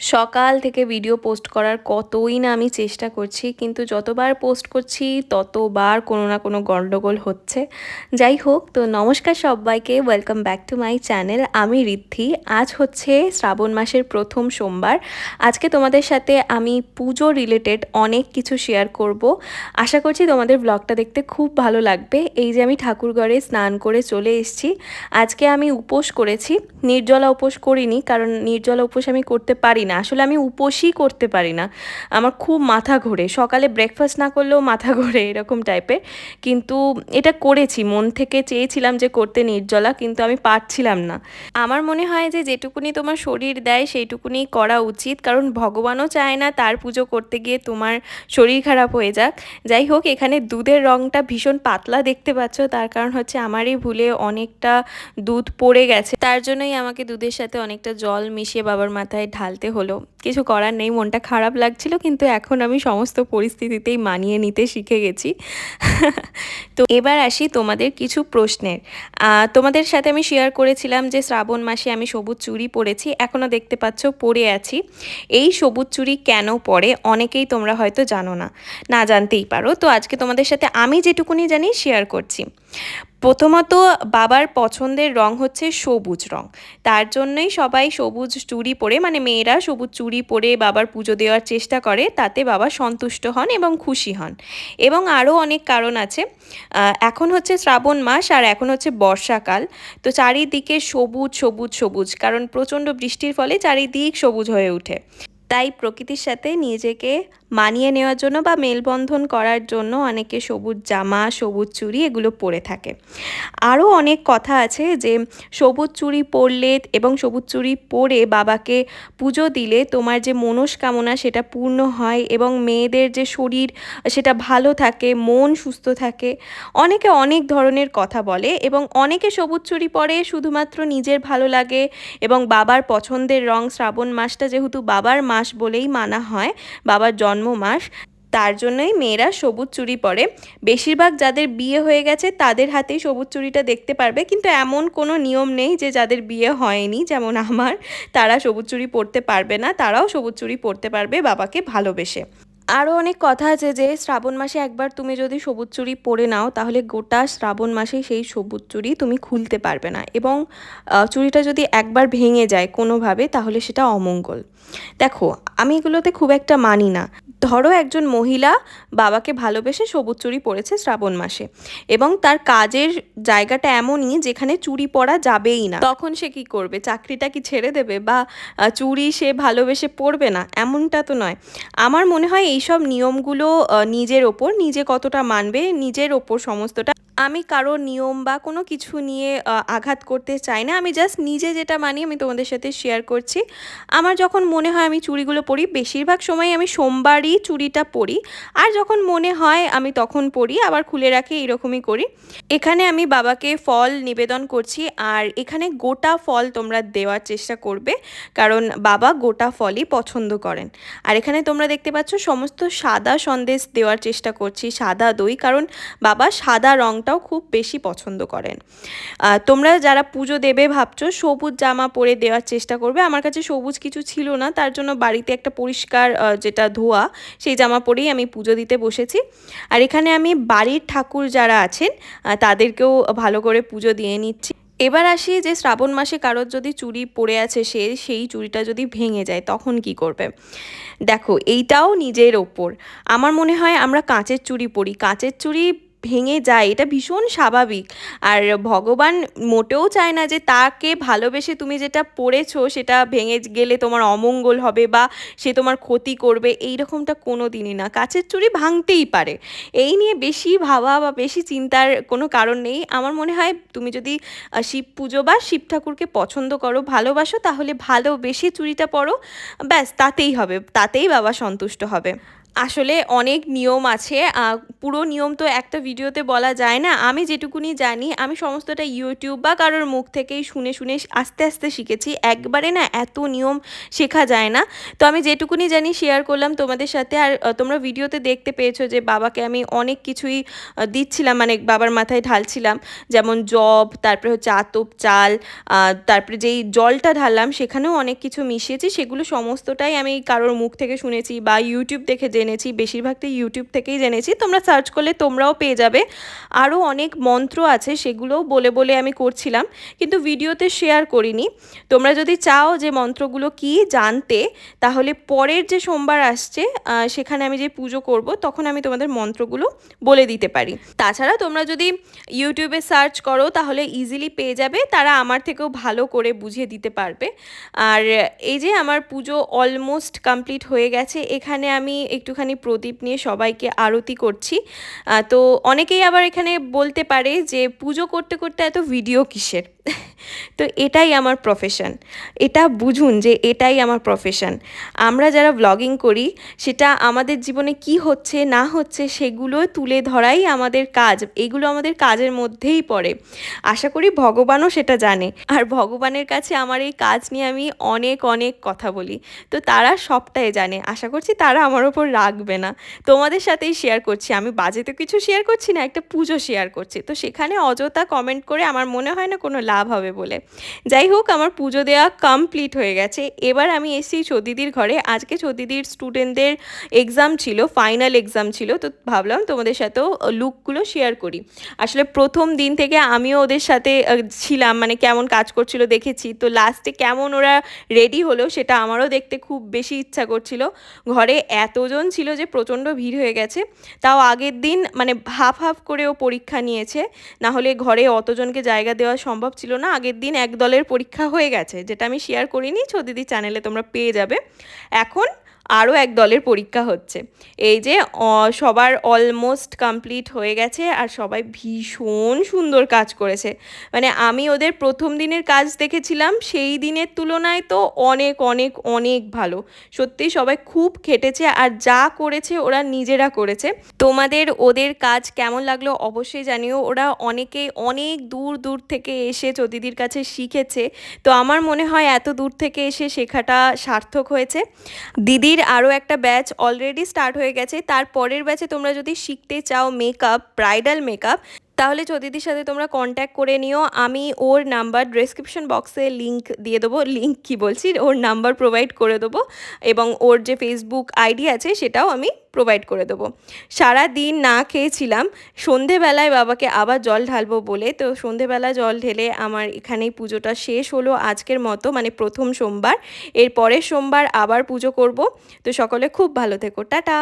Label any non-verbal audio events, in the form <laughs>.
সকাল থেকে video post করার কতই না আমি চেষ্টা করছি, কিন্তু যতবার পোস্ট করছি, ততবার কোনো না কোনো গণ্ডগোল হচ্ছে। যাই হোক, তো নমস্কার সবাইকে welcome back to my channel আমি রিদ্ধি আজ হচ্ছে শ্রাবণ মাসের প্রথম সোমবার। আজকে তোমাদের সাথে আমি পুজো রিলেটেড অনেক কিছু শেয়ার করব। আশা করছি তোমাদের ব্লগটা দেখতে খুব ভালো লাগবে। এই যে আমি ঠাকুরঘরে স্নান করে চলে এসেছি। আজকে আমি উপোস করেছি। নির্জলা উপোস করিনি, কারণ নির্জলা উপোস আমি করতে পারি না, আসলে আমি উপোসই করতে পারি না। আমার খুব মাথা ঘোরে, সকালে ব্রেকফাস্ট না করলেও মাথা ঘোরে এরকম টাইপের কিন্তু এটা করেছি, মন থেকে চেয়েছিলাম যে করতে নির্জলা, কিন্তু আমি পারছিলাম না। আমার মনে হয় যে যেটুকুনি তোমার শরীর দেয় সেইটুকুনি করা উচিত। কারণ ভগবানও চায় না তার পুজো করতে গিয়ে তোমার শরীর খারাপ হয়ে যাক। যাই হোক, এখানে দুধের রঙটা ভীষণ পাতলা দেখতে পাচ্ছ। তার কারণ হচ্ছে আমারই ভুলে অনেকটা দুধ পড়ে গেছে। তার জন্যই আমাকে দুধের সাথে অনেকটা জল মিশিয়ে বাবার মাথায় ঢালতে হলো। কিছু করার নেই, মনটা খারাপ লাগছিল, কিন্তু এখন আমি সমস্ত পরিস্থিতিতেই মানিয়ে নিতে শিখে গেছি। তো এবার আসি তোমাদের কিছু প্রশ্নের। তোমাদের সাথে আমি শেয়ার করেছিলাম যে শ্রাবণ মাসে আমি সবুজ চুড়ি পরেছি এখনও দেখতে পাচ্ছ পরে আছি। এই সবুজ চুড়ি কেন পরে অনেকেই তোমরা হয়তো জানো না না জানতেই পারো। তো আজকে তোমাদের সাথে আমি যেটুকুনি জানি শেয়ার করছি। প্রথমত বাবার পছন্দের রং হচ্ছে সবুজ রং। তার জন্যই সবাই সবুজ চুড়ি পরে মানে মেয়েরা সবুজ চুড়ি পরে বাবার পুজো দেওয়ার চেষ্টা করে, তাতে বাবা সন্তুষ্ট হন এবং খুশি হন। এবং আরও অনেক কারণ আছে। এখন হচ্ছে শ্রাবণ মাস আর এখন হচ্ছে বর্ষাকাল। তো চারিদিকে সবুজ সবুজ সবুজ, কারণ প্রচণ্ড বৃষ্টির ফলে চারিদিক সবুজ হয়ে ওঠে। তাই প্রকৃতির সাথে নিজেকে মানিয়ে নেওয়ার জন্য বা মেলবন্ধন করার জন্য অনেকে সবুজ জামা, সবুজ চুড়ি এগুলো পরে থাকে। আরও অনেক কথা আছে যে সবুজ চুড়ি পরলে এবং সবুজ চুড়ি পরে বাবাকে পুজো দিলে তোমার যে মনস্কামনা সেটা পূর্ণ হয় এবং মেয়েদের যে শরীর সেটা ভালো থাকে, মন সুস্থ থাকে। অনেকে অনেক ধরনের কথা বলে এবং অনেকে সবুজ চুড়ি পরে শুধুমাত্র নিজের ভালো লাগে এবং বাবার পছন্দের রং শ্রাবণ মাসটা যেহেতু বাবার মাস বলেই মানা হয়, বাবার জন্ম মাস। তার জন্যই মেয়েরা সবুজ চুরি পরে। বেশিরভাগ যাদের বিয়ে হয়ে গেছে, তাদের হাতেই সবুজ চুরিটা দেখতে পারবে। কিন্তু এমন কোনো নিয়ম নেই যে যাদের বিয়ে হয়নি, যেমন আমার, তারা সবুজ চুরি পরতে পারবে না। তারাও সবুজ চুরি পরতে পারবে বাবাকে ভালোবেসে। আরও অনেক কথা আছে যে শ্রাবণ মাসে একবার তুমি যদি সবুজ চুড়ি পরে নাও, তাহলে গোটা শ্রাবণ মাসেই সেই সবুজ চুড়ি তুমি খুলতে পারবে না। এবং চুড়িটা যদি একবার ভেঙে যায় কোনোভাবে, তাহলে সেটা অমঙ্গল। দেখো, আমি এগুলোতে খুব একটা মানি না। ধরো একজন মহিলা বাবাকে ভালোবেসে সবুজ চুড়ি পরেছে শ্রাবণ মাসে, এবং তার কাজের জায়গাটা এমনই যেখানে চুরি পরা যাবেই না। তখন সে কি করবে? চাকরিটা কি ছেড়ে দেবে? বা চুরি সে ভালোবেসে পরবে না? এমনটা তো নয়। আমার মনে হয় এইসব নিয়মগুলো নিজের ওপর নিজে কতটা মানবে নিজের ওপর সমস্তটা আমি কারও নিয়ম বা কোনো কিছু নিয়ে আঘাত করতে চাই না। আমি জাস্ট নিজে যেটা মানি আমি তোমাদের সাথে শেয়ার করছি। আমার যখন মনে হয় আমি চুড়িগুলো পরি, বেশিরভাগ সময় আমি সোমবারই চুড়িটা পরি। আর যখন মনে হয় আমি তখন পরি, আবার খুলে রাখি, এরকমই করি। এখানে আমি বাবাকে ফল নিবেদন করছি, আর এখানে গোটা ফল তোমরা দেওয়ার চেষ্টা করবে, কারণ বাবা গোটা ফলই পছন্দ করেন। আর এখানে তোমরা দেখতে পাচ্ছ, সমস্ত সাদা সন্দেশ দেওয়ার চেষ্টা করছি, সাদা দই, কারণ বাবা সাদা রঙটাও খুব বেশি পছন্দ করেন। তোমরা যারা পুজো দেবে ভাবছ, সবুজ জামা পরে দেওয়ার চেষ্টা করবে। আমার কাছে সবুজ কিছু ছিল না, তার জন্য বাড়িতে একটা পরিষ্কার যেটা ধোয়া, সেই জামা পরেই আমি পুজো দিতে বসেছি। আর এখানে আমি বাড়ির ঠাকুর যারা আছেন তাদেরকেও ভালো করে পুজো দিয়ে নিচ্ছি। এবার আসি যে শ্রাবণ মাসে কারোর যদি চুড়ি পড়ে আছে সে, সেই চুড়িটা যদি ভেঙে যায়, তখন কি করবে? দেখো, এইটাও নিজের ওপর। আমার মনে হয় আমরা কাঁচের চুড়ি পরি। কাঁচের চুড়ি ভেঙে যায়, এটা ভীষণ স্বাভাবিক। আর ভগবান মোটেও চায় না যে তাকে ভালোবেসে তুমি যেটা পড়েছো সেটা ভেঙে গেলে তোমার অমঙ্গল হবে বা সে তোমার ক্ষতি করবে, এই রকমটা কোনো দিনই না। কাছের চুরি ভাঙতেই পারে। এই নিয়ে বেশি ভাবা বা বেশি চিন্তার কোনো কারণ নেই। আমার মনে হয় তুমি যদি শিব পুজো বা শিব ঠাকুরকে পছন্দ করো, ভালোবাসো, তাহলে ভালোবেসে চুরিটা পড়ো ব্যাস, তাতেই হবে, তাতেই বাবা সন্তুষ্ট হবে। আসলে অনেক নিয়ম আছে। পুরো নিয়ম তো একটা ভিডিওতে বলা যায় না। আমি যেটুকুনি জানি, আমি সমস্তটা ইউটিউব বা কারোর মুখ থেকেই শুনে শুনে আস্তে আস্তে শিখেছি। একবারে না এত নিয়ম শেখা যায় না। তো আমি যেটুকুনি জানি শেয়ার করলাম তোমাদের সাথে। আর তোমরা ভিডিওতে দেখতে পেয়েছ যে বাবাকে আমি অনেক কিছুই দিচ্ছিলাম মানে বাবার মাথায় ঢালছিলাম। যেমন জব, তারপরে হচ্ছে আতপ চাল তারপরে যেই জলটা ঢাললাম, সেখানেও অনেক কিছু মিশিয়েছি। সেগুলো সমস্তটাই আমি কারোর মুখ থেকে শুনেছি বা ইউটিউব দেখে জেনেছি বেশিরভাগটাই ইউটিউব থেকেই জেনেছি, তোমরা সার্চ করলে তোমরাও পেয়ে যাবে। আরও অনেক মন্ত্র আছে, সেগুলোও বলে বলে আমি করছিলাম, কিন্তু ভিডিওতে শেয়ার করিনি। তোমরা যদি চাও যে মন্ত্রগুলো কি জানতে, তাহলে পরের যে সোমবার আসছে সেখানে আমি যে পুজো করব, তখন আমি তোমাদের মন্ত্রগুলো বলে দিতে পারি। তাছাড়া তোমরা যদি ইউটিউবে সার্চ করো, তাহলে ইজিলি পেয়ে যাবে, তারা আমার থেকেও ভালো করে বুঝিয়ে দিতে পারবে। আর এই যে আমার পুজো অলমোস্ট কমপ্লিট হয়ে গেছে, এখানে আমি একটুখানি প্রদীপ নিয়ে সবাইকে আরতি করছি। তো অনেকেই আবার এখানে বলতে পারে যে, পুজো করতে করতে এত ভিডিও কিসের? <laughs> তো এটাই আমার প্রফেশন এটা বুঝুন যে, এটাই আমার প্রফেশন আমরা যারা ব্লগিং করি, সেটা আমাদের জীবনে কি হচ্ছে, না হচ্ছে, সেগুলো তুলে ধরাই আমাদের কাজ। এগুলো আমাদের কাজের মধ্যেই পড়ে। আশা করি ভগবানও সেটা জানে। আর ভগবানের কাছে আমার এই কাজ নিয়ে আমি অনেক অনেক কথা বলি। তো তারা সবটাই জানে। আশা করছি তারা আমার ওপর রাখবে না। তোমাদের সাথেই শেয়ার করছি। আমি বাজে তো কিছু শেয়ার করছি না, একটা পুজো শেয়ার করছি। তো সেখানে অযথা কমেন্ট করে আমার মনে হয় না কোনো লাভ হবে বলে। যাই হোক, আমার পুজো দেওয়া কমপ্লিট হয়ে গেছে। এবার আমি এসেছি চদিদির ঘরে। আজকে চদিদির স্টুডেন্টদের এক্সাম ছিল ফাইনাল এক্সাম ছিল। তো ভাবলাম তোমাদের সাথেও লুকগুলো শেয়ার করি। আসলে প্রথম দিন থেকে আমিও ওদের সাথে ছিলাম মানে কেমন কাজ করছিল দেখেছি। তো লাস্টে কেমন ওরা রেডি হলো সেটা আমারও দেখতে খুব বেশি ইচ্ছা করছিল। ঘরে এতজন ছিল যে প্রচণ্ড ভিড় হয়ে গেছে, তাও আগের দিন মানে হাফ হাফ করেও পরীক্ষা নিয়েছে, না হলে ঘরে অতজনকে জায়গা দেওয়া সম্ভব ছিল না। আগের দিন এক দলের পরীক্ষা হয়ে গেছে, যেটা আমি শেয়ার করিনি ছদিদি চ্যানেলে তোমরা পেয়ে যাবে। এখন আরও এক দলের পরীক্ষা হচ্ছে। এই যে সবার অলমোস্ট কমপ্লিট হয়ে গেছে আর সবাই ভীষণ সুন্দর কাজ করেছে। মানে আমি ওদের প্রথম দিনের কাজ দেখেছিলাম, সেই দিনের তুলনায় তো অনেক অনেক অনেক ভালো। সত্যি সবাই খুব খেটেছে আর যা করেছে ওরা নিজেরা করেছে। তোমাদের ওদের কাজ কেমন লাগল অবশ্যই জানিও। ওরা অনেকেই অনেক দূর দূর থেকে এসে চতিদির কাছে শিখেছে। তো আমার মনে হয় এত দূর থেকে এসে শেখাটা সার্থক হয়েছে। দিদির আরও একটা ব্যাচ অলরেডি স্টার্ট হয়ে গেছে। তার পরের ব্যাচে তোমরা যদি শিখতে চাও মেকআপ ব্রাইডাল মেকআপ তাহলে চদিদির সাথে তোমরা কন্ট্যাক্ট করে নিও। আমি ওর নাম্বার ডেসক্রিপশন বক্সে লিংক দিয়ে দেবো। লিঙ্ক কি বলছি? ওর নাম্বার প্রোভাইড করে দেবো এবং ওর যে ফেসবুক আইডি আছে সেটাও আমি প্রোভাইড করে দেবো। সারা দিন না খেয়েছিলাম। সন্ধেবেলায় বাবাকে আবার জল ঢালবো বলে। তো সন্ধেবেলা জল ঢেলে আমার এখানেই পুজোটা শেষ হলো আজকের মতো মানে প্রথম সোমবার। এর পরের সোমবার আবার পুজো করব। তো সকলে খুব ভালো থেকো। টাটা!